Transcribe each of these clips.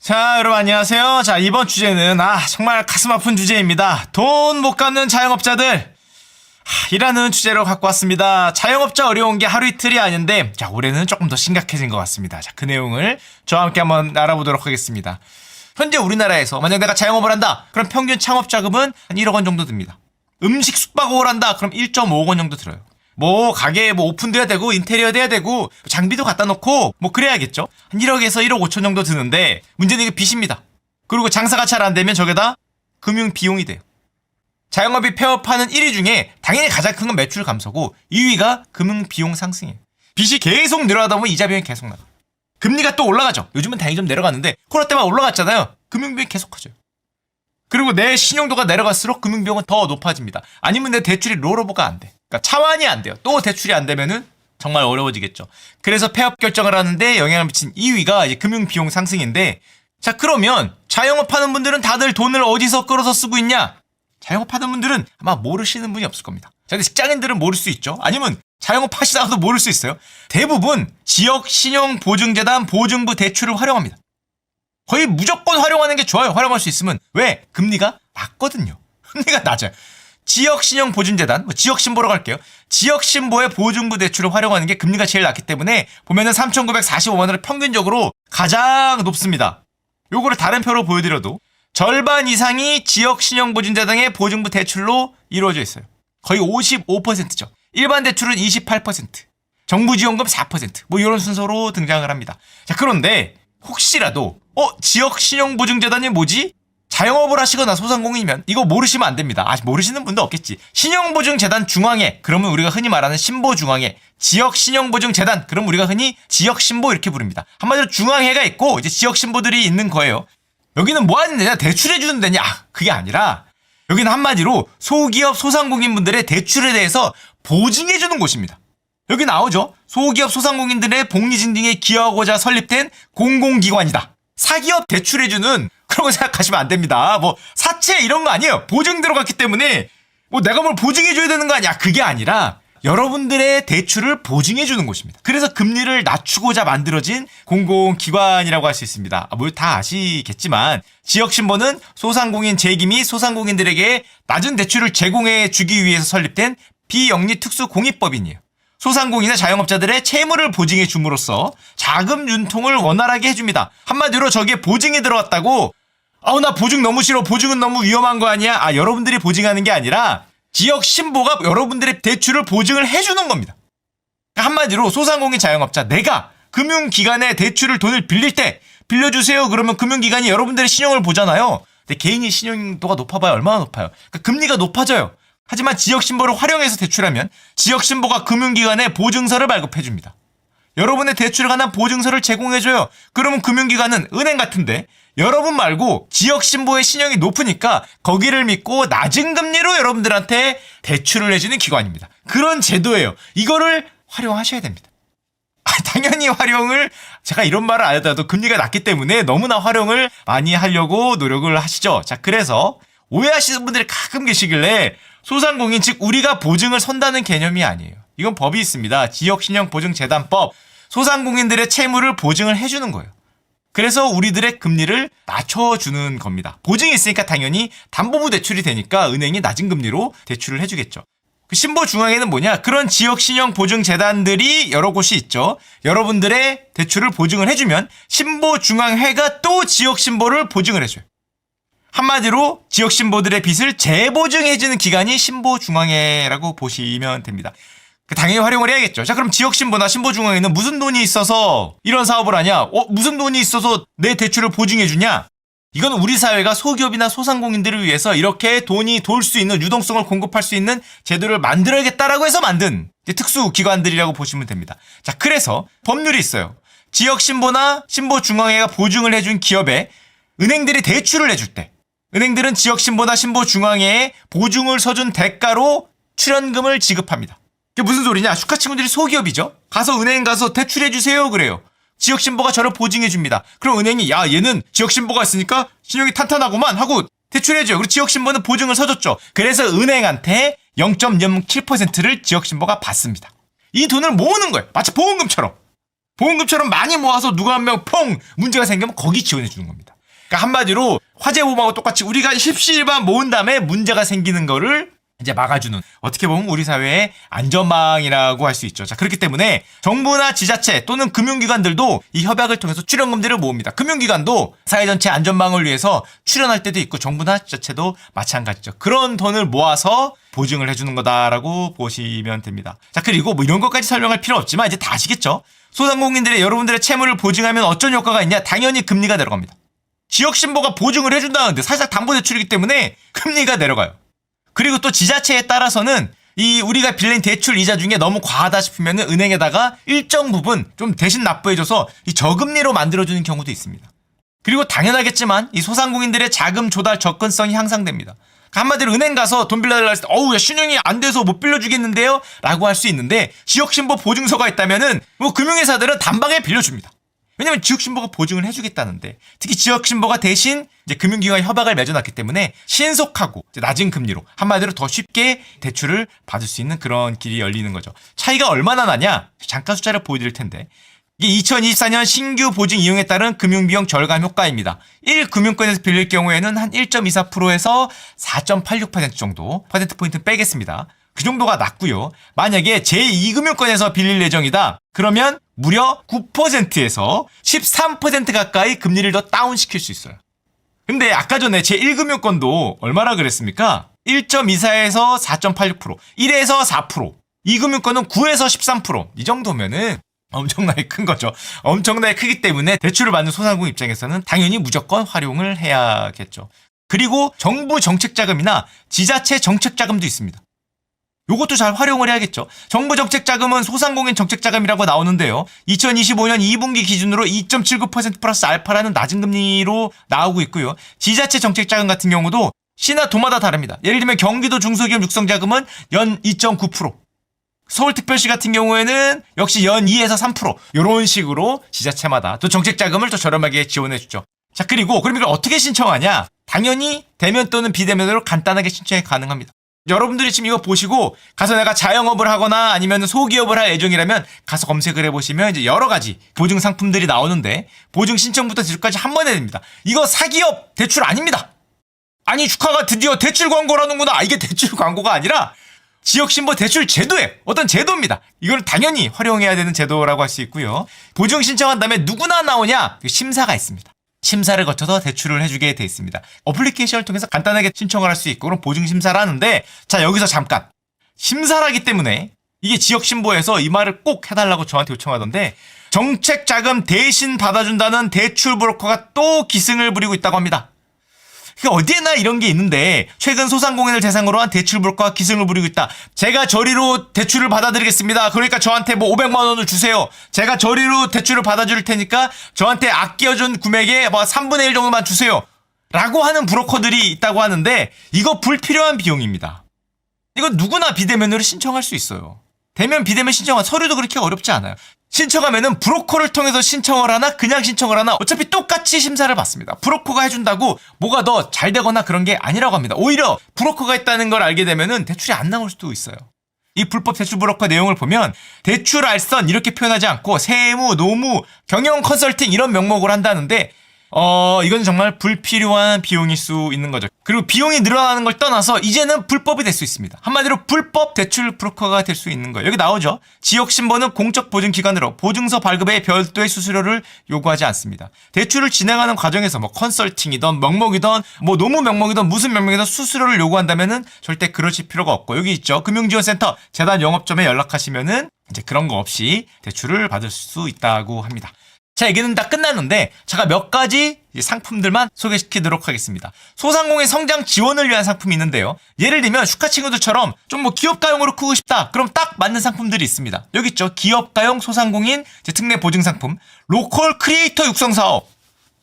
자, 여러분 안녕하세요. 자, 이번 주제는 아, 정말 가슴 아픈 주제입니다. 돈 못 갚는 자영업자들. 하, 이라는 주제로 갖고 왔습니다. 자영업자 어려운 게 하루 이틀이 아닌데, 자, 올해는 조금 더 심각해진 것 같습니다. 자, 그 내용을 저와 함께 한번 알아보도록 하겠습니다. 현재 우리나라에서 만약 내가 자영업을 한다. 그럼 평균 창업 자금은 한 1억 원 정도 듭니다. 음식 숙박업을 한다. 그럼 1.5억 원 정도 들어요. 뭐 가게 뭐 오픈돼야 되고 인테리어 돼야 되고 장비도 갖다 놓고 뭐 그래야겠죠. 한 1억에서 1억 5천 정도 드는데 문제는 이게 빚입니다. 그리고 장사가 잘 안 되면 저게다 금융 비용이 돼요. 자영업이 폐업하는 1위 중에 당연히 가장 큰 건 매출 감소고 2위가 금융 비용 상승이에요. 빚이 계속 늘어나다 보면 이자 비용이 계속 나가. 금리가 또 올라가죠. 요즘은 다행히 좀 내려갔는데 코로나 때만 올라갔잖아요. 금융 비용이 계속 커져요. 그리고 내 신용도가 내려갈수록 금융 비용은 더 높아집니다. 아니면 내 대출이 롤오버가 안 돼. 그러니까 차환이 안 돼요. 또 대출이 안 되면은 정말 어려워지겠죠. 그래서 폐업 결정을 하는데 영향을 미친 2위가 이제 금융 비용 상승인데 자 그러면 자영업하는 분들은 다들 돈을 어디서 끌어서 쓰고 있냐? 자영업하는 분들은 아마 모르시는 분이 없을 겁니다. 자, 근데 직장인들은 모를 수 있죠. 아니면 자영업 하시다가도 모를 수 있어요. 대부분 지역 신용 보증재단 보증부 대출을 활용합니다. 거의 무조건 활용하는 게 좋아요. 활용할 수 있으면. 왜? 금리가 낮거든요. 금리가 낮아요. 지역신용 보증재단, 뭐 지역신보로 갈게요. 지역신보의 보증부 대출을 활용하는 게 금리가 제일 낮기 때문에 보면은 3,945만원을 평균적으로 가장 높습니다. 요거를 다른 표로 보여드려도 절반 이상이 지역신용보증재단의 보증부 대출로 이루어져 있어요. 거의 55%죠. 일반 대출은 28%, 정부 지원금 4%, 뭐 이런 순서로 등장을 합니다. 자, 그런데 혹시라도 어 지역 신용 보증재단이 뭐지? 자영업을 하시거나 소상공인이면 이거 모르시면 안 됩니다. 아직 모르시는 분도 없겠지. 신용보증재단 중앙회 그러면 우리가 흔히 말하는 신보 중앙회 지역 신용보증재단 그럼 우리가 흔히 지역 신보 이렇게 부릅니다. 한마디로 중앙회가 있고 이제 지역 신보들이 있는 거예요. 여기는 뭐 하는 데냐? 대출해 주는 데냐? 아, 그게 아니라 여기는 한마디로 소기업 소상공인분들의 대출에 대해서 보증해 주는 곳입니다. 여기 나오죠. 소기업 소상공인들의 복리진등에 기여하고자 설립된 공공기관이다. 사기업 대출해주는 거 생각하시면 안 됩니다. 뭐 사채 이런 거 아니에요. 보증 들어갔기 때문에 뭐 내가 뭘 보증해 줘야 되는 거 아니야. 그게 아니라 여러분들의 대출을 보증해 주는 곳입니다. 그래서 금리를 낮추고자 만들어진 공공기관이라고 할 수 있습니다. 뭐다 아시겠지만 지역신보는 소상공인 재기 및 소상공인들에게 낮은 대출을 제공해 주기 위해서 설립된 비영리 특수 공익법인이에요. 소상공인이나 자영업자들의 채무를 보증해 줌으로써 자금 윤통을 원활하게 해줍니다. 한마디로 저기에 보증이 들어갔다고 아우 나 보증 너무 싫어 보증은 너무 위험한 거 아니야 아 여러분들이 보증하는 게 아니라 지역 신보가 여러분들의 대출을 보증을 해주는 겁니다. 한마디로 소상공인 자영업자 내가 금융기관에 대출을 돈을 빌릴 때 빌려주세요 그러면 금융기관이 여러분들의 신용을 보잖아요. 근데 개인이 신용도가 높아봐야 얼마나 높아요. 그러니까 금리가 높아져요. 하지만 지역 신보를 활용해서 대출하면 지역 신보가 금융기관에 보증서를 발급해줍니다. 여러분의 대출에 관한 보증서를 제공해줘요. 그러면 금융기관은 은행 같은데 여러분 말고 지역 신보의 신용이 높으니까 거기를 믿고 낮은 금리로 여러분들한테 대출을 해주는 기관입니다. 그런 제도예요. 이거를 활용하셔야 됩니다. 아, 당연히 활용을 제가 이런 말을 안 하더라도 금리가 낮기 때문에 너무나 활용을 많이 하려고 노력을 하시죠. 자, 그래서 오해하시는 분들이 가끔 계시길래 소상공인 즉 우리가 보증을 선다는 개념이 아니에요. 이건 법이 있습니다. 지역신용보증재단법. 소상공인들의 채무를 보증을 해주는 거예요. 그래서 우리들의 금리를 낮춰주는 겁니다. 보증이 있으니까 당연히 담보부 대출이 되니까 은행이 낮은 금리로 대출을 해주겠죠. 그 신보 중앙에는 뭐냐? 그런 지역 신용 보증 재단들이 여러 곳이 있죠. 여러분들의 대출을 보증을 해주면 신보 중앙회가 또 지역 신보를 보증을 해줘요. 한마디로 지역 신보들의 빚을 재보증해주는 기관이 신보 중앙회라고 보시면 됩니다. 그 당연히 활용을 해야겠죠. 자, 그럼 지역 신보나 신보 중앙에는 무슨 돈이 있어서 이런 사업을 하냐? 어, 무슨 돈이 있어서 내 대출을 보증해주냐? 이건 우리 사회가 소기업이나 소상공인들을 위해서 이렇게 돈이 돌 수 있는 유동성을 공급할 수 있는 제도를 만들어야겠다라고 해서 만든 특수 기관들이라고 보시면 됩니다. 자, 그래서 법률이 있어요. 지역 신보나 신보 중앙회가 보증을 해준 기업에 은행들이 대출을 해줄 때 은행들은 지역 신보나 신보 중앙회에 보증을 서준 대가로 출연금을 지급합니다. 그게 무슨 소리냐? 슈카 친구들이 소기업이죠. 가서 은행 가서 대출해 주세요 그래요. 지역 신보가 저를 보증해 줍니다. 그럼 은행이 야 얘는 지역 신보가 있으니까 신용이 탄탄하구만 하고 대출해줘요. 그리고 지역 신보는 보증을 서줬죠. 그래서 은행한테 0.07%를 지역 신보가 받습니다. 이 돈을 모으는 거예요. 마치 보험금처럼. 보험금처럼 많이 모아서 누가 한명퐁 문제가 생기면 거기 지원해 주는 겁니다. 그러니까 한마디로 화재 보험하고 똑같이 우리가 십시일반 모은 다음에 문제가 생기는 거를 이제 막아주는 어떻게 보면 우리 사회의 안전망이라고 할 수 있죠. 자 그렇기 때문에 정부나 지자체 또는 금융기관들도 이 협약을 통해서 출연금들을 모읍니다. 금융기관도 사회 전체 안전망을 위해서 출연할 때도 있고 정부나 지자체도 마찬가지죠. 그런 돈을 모아서 보증을 해주는 거다라고 보시면 됩니다. 자 그리고 뭐 이런 것까지 설명할 필요 없지만 이제 다 아시겠죠. 소상공인들의 여러분들의 채무를 보증하면 어떤 효과가 있냐? 당연히 금리가 내려갑니다. 지역신보가 보증을 해준다는데 사실상 담보대출이기 때문에 금리가 내려가요. 그리고 또 지자체에 따라서는 이 우리가 빌린 대출 이자 중에 너무 과하다 싶으면 은행에다가 일정 부분 좀 대신 납부해줘서 이 저금리로 만들어주는 경우도 있습니다. 그리고 당연하겠지만 이 소상공인들의 자금 조달 접근성이 향상됩니다. 한마디로 은행 가서 돈 빌려달라 했을 때 어우 야 신용이 안 돼서 못 빌려주겠는데요 라고 할 수 있는데 지역신보 보증서가 있다면은 뭐 금융회사들은 단방에 빌려줍니다. 왜냐면 지역신보가 보증을 해주겠다는데 특히 지역신보가 대신 이제 금융기관 협약을 맺어놨기 때문에 신속하고 낮은 금리로 한마디로 더 쉽게 대출을 받을 수 있는 그런 길이 열리는 거죠. 차이가 얼마나 나냐? 잠깐 숫자를 보여드릴 텐데 이게 2024년 신규 보증 이용에 따른 금융비용 절감 효과입니다. 1금융권에서 빌릴 경우에는 한 1.24%에서 4.86% 정도 퍼센트 포인트 빼겠습니다. 그 정도가 낮고요. 만약에 제2금융권에서 빌릴 예정이다. 그러면 무려 9%에서 13% 가까이 금리를 더 다운시킬 수 있어요. 근데 아까 전에 제1금융권도 얼마나 그랬습니까? 1.24에서 4.86%, 1에서 4%, 2금융권은 9에서 13%. 이 정도면은 엄청나게 큰 거죠. 엄청나게 크기 때문에 대출을 받는 소상공 입장에서는 당연히 무조건 활용을 해야겠죠. 그리고 정부 정책 자금이나 지자체 정책 자금도 있습니다. 요것도 잘 활용을 해야겠죠. 정부 정책 자금은 소상공인 정책 자금이라고 나오는데요. 2025년 2분기 기준으로 2.79% 플러스 알파라는 낮은 금리로 나오고 있고요. 지자체 정책 자금 같은 경우도 시나 도마다 다릅니다. 예를 들면 경기도 중소기업 육성 자금은 연 2.9%. 서울특별시 같은 경우에는 역시 연 2에서 3% 이런 식으로 지자체마다 또 정책 자금을 더 저렴하게 지원해 주죠. 자 그리고 그럼 이걸 어떻게 신청하냐? 당연히 대면 또는 비대면으로 간단하게 신청이 가능합니다. 여러분들이 지금 이거 보시고 가서 내가 자영업을 하거나 아니면 소기업을 할 예정이라면 가서 검색을 해보시면 이제 여러 가지 보증 상품들이 나오는데 보증 신청부터 대출까지 한 번에 됩니다. 이거 사기업 대출 아닙니다. 아니 주카가 드디어 대출 광고라는구나. 아, 이게 대출 광고가 아니라 지역신보 대출 제도의 어떤 제도입니다. 이걸 당연히 활용해야 되는 제도라고 할 수 있고요. 보증 신청한 다음에 누구나 나오냐? 그 심사가 있습니다. 심사를 거쳐서 대출을 해주게 돼 있습니다. 어플리케이션을 통해서 간단하게 신청을 할 수 있고 그럼 보증 심사를 하는데 자 여기서 잠깐 심사라기 때문에 이게 지역 신보에서 이 말을 꼭 해달라고 저한테 요청하던데 정책 자금 대신 받아준다는 대출 브로커가 또 기승을 부리고 있다고 합니다. 그 어디에나 이런 게 있는데 최근 소상공인을 대상으로 한 대출 브로커가 기승을 부리고 있다. 제가 저리로 대출을 받아드리겠습니다. 그러니까 저한테 뭐 500만 원을 주세요. 제가 저리로 대출을 받아줄 테니까 저한테 아껴준 금액의 뭐 3분의 1 정도만 주세요. 라고 하는 브로커들이 있다고 하는데 이거 불필요한 비용입니다. 이거 누구나 비대면으로 신청할 수 있어요. 대면 비대면 신청한 서류도 그렇게 어렵지 않아요. 신청하면은 브로커를 통해서 신청을 하나 그냥 신청을 하나 어차피 똑같이 심사를 받습니다. 브로커가 해준다고 뭐가 더 잘 되거나 그런 게 아니라고 합니다. 오히려 브로커가 있다는 걸 알게 되면은 대출이 안 나올 수도 있어요. 이 불법 대출 브로커 내용을 보면 대출 알선 이렇게 표현하지 않고 세무, 노무, 경영 컨설팅 이런 명목으로 한다는데 어, 이건 정말 불필요한 비용일 수 있는 거죠. 그리고 비용이 늘어나는 걸 떠나서 이제는 불법이 될 수 있습니다. 한마디로 불법 대출 브로커가 될 수 있는 거예요. 여기 나오죠. 지역 신보는 공적 보증 기관으로 보증서 발급에 별도의 수수료를 요구하지 않습니다. 대출을 진행하는 과정에서 뭐 컨설팅이든 명목이든 뭐 노무 명목이든 무슨 명목이든 수수료를 요구한다면은 절대 그러실 필요가 없고 여기 있죠. 금융지원센터 재단 영업점에 연락하시면은 이제 그런 거 없이 대출을 받을 수 있다고 합니다. 자, 얘기는 다 끝났는데 제가 몇 가지 상품들만 소개시키도록 하겠습니다. 소상공인 성장 지원을 위한 상품이 있는데요. 예를 들면 슈카 친구들처럼 좀 뭐 기업가용으로 크고 싶다. 그럼 딱 맞는 상품들이 있습니다. 여기 있죠. 기업가용 소상공인 특례 보증 상품, 로컬 크리에이터 육성 사업.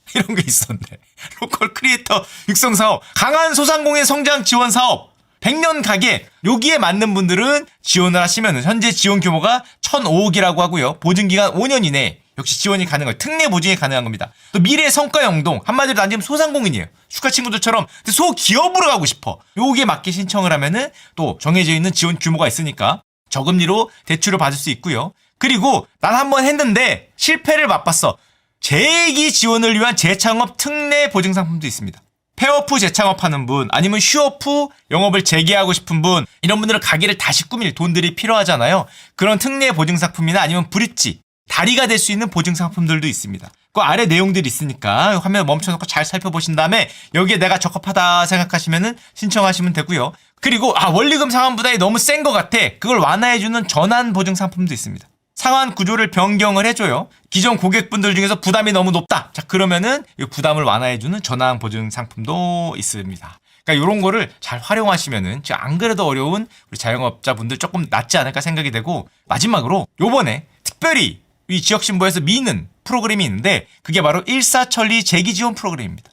이런 게 있었는데. 로컬 크리에이터 육성 사업, 강한 소상공인 성장 지원 사업, 100년 가게 여기에 맞는 분들은 지원을 하시면 현재 지원 규모가 1,005억이라고 하고요. 보증 기간 5년 이내 역시 지원이 가능해요. 특례 보증이 가능한 겁니다. 또 미래 성과 영동 한마디로 난 지금 소상공인이에요. 슈카 친구들처럼 소기업으로 가고 싶어. 여기에 맞게 신청을 하면은 또 정해져 있는 지원 규모가 있으니까 저금리로 대출을 받을 수 있고요. 그리고 난 한번 했는데 실패를 맛봤어. 재기 지원을 위한 재창업 특례 보증 상품도 있습니다. 폐업 후 재창업하는 분, 아니면 휴업 후 영업을 재개하고 싶은 분, 이런 분들은 가게를 다시 꾸밀 돈들이 필요하잖아요. 그런 특례 보증 상품이나 아니면 브릿지, 다리가 될 수 있는 보증 상품들도 있습니다. 그 아래 내용들이 있으니까 화면 멈춰놓고 잘 살펴보신 다음에 여기에 내가 적합하다 생각하시면은 신청하시면 되고요. 그리고 아 원리금 상환 부담이 너무 센 것 같아. 그걸 완화해주는 전환 보증 상품도 있습니다. 상환 구조를 변경을 해줘요. 기존 고객분들 중에서 부담이 너무 높다. 자 그러면은 이 부담을 완화해주는 전환 보증 상품도 있습니다. 그러니까 이런 거를 잘 활용하시면은 안 그래도 어려운 우리 자영업자분들 조금 낫지 않을까 생각이 되고 마지막으로 요번에 특별히 이 지역신보에서 미는 프로그램이 있는데 그게 바로 일사천리 재기지원 프로그램입니다.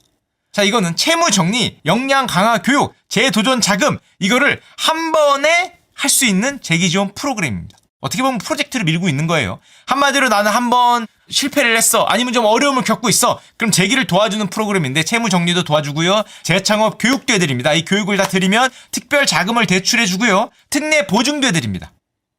자, 이거는 채무 정리, 역량 강화 교육, 재도전 자금, 이거를 한 번에 할 수 있는 재기지원 프로그램입니다. 어떻게 보면 프로젝트를 밀고 있는 거예요. 한마디로 나는 한 번 실패를 했어. 아니면 좀 어려움을 겪고 있어. 그럼 재기를 도와주는 프로그램인데 채무 정리도 도와주고요. 재창업 교육도 해드립니다. 이 교육을 다 드리면 특별 자금을 대출해주고요. 특례 보증도 해드립니다.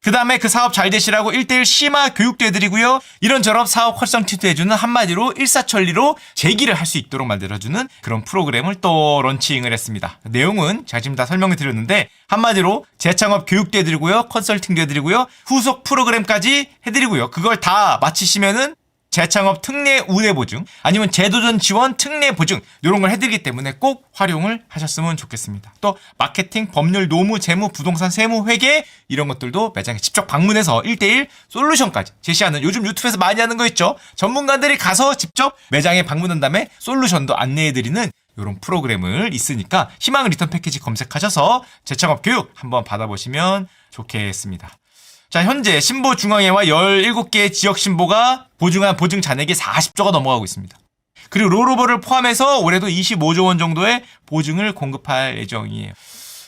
그 다음에 그 사업 잘 되시라고 1대1 심화 교육도 해드리고요. 이런저런 사업 활성티도 해주는 한마디로 일사천리로 재기를 할 수 있도록 만들어주는 그런 프로그램을 또 런칭을 했습니다. 내용은 제가 지금 다 설명을 드렸는데 한마디로 재창업 교육도 해드리고요. 컨설팅도 해드리고요. 후속 프로그램까지 해드리고요. 그걸 다 마치시면은 재창업 특례 우대 보증 아니면 재도전 지원 특례 보증 이런 걸 해드리기 때문에 꼭 활용을 하셨으면 좋겠습니다. 또 마케팅, 법률, 노무, 재무, 부동산, 세무, 회계 이런 것들도 매장에 직접 방문해서 1대1 솔루션까지 제시하는 요즘 유튜브에서 많이 하는 거 있죠. 전문가들이 가서 직접 매장에 방문한 다음에 솔루션도 안내해드리는 이런 프로그램을 있으니까 희망 리턴 패키지 검색하셔서 재창업 교육 한번 받아보시면 좋겠습니다. 자, 현재 신보 중앙회와 17개의 지역 신보가 보증한 보증 잔액이 40조가 넘어가고 있습니다. 그리고 롤오버를 포함해서 올해도 25조 원 정도의 보증을 공급할 예정이에요.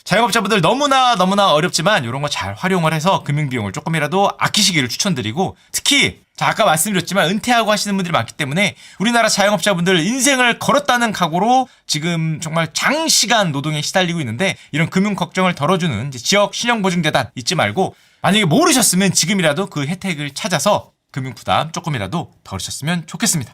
자영업자분들 너무나 너무나 어렵지만 이런 거 잘 활용을 해서 금융 비용을 조금이라도 아끼시기를 추천드리고 특히 자 아까 말씀드렸지만 은퇴하고 하시는 분들이 많기 때문에 우리나라 자영업자분들 인생을 걸었다는 각오로 지금 정말 장시간 노동에 시달리고 있는데 이런 금융 걱정을 덜어주는 이제 지역 신용보증재단 잊지 말고 만약에 모르셨으면 지금이라도 그 혜택을 찾아서 금융 부담 조금이라도 덜으셨으면 좋겠습니다.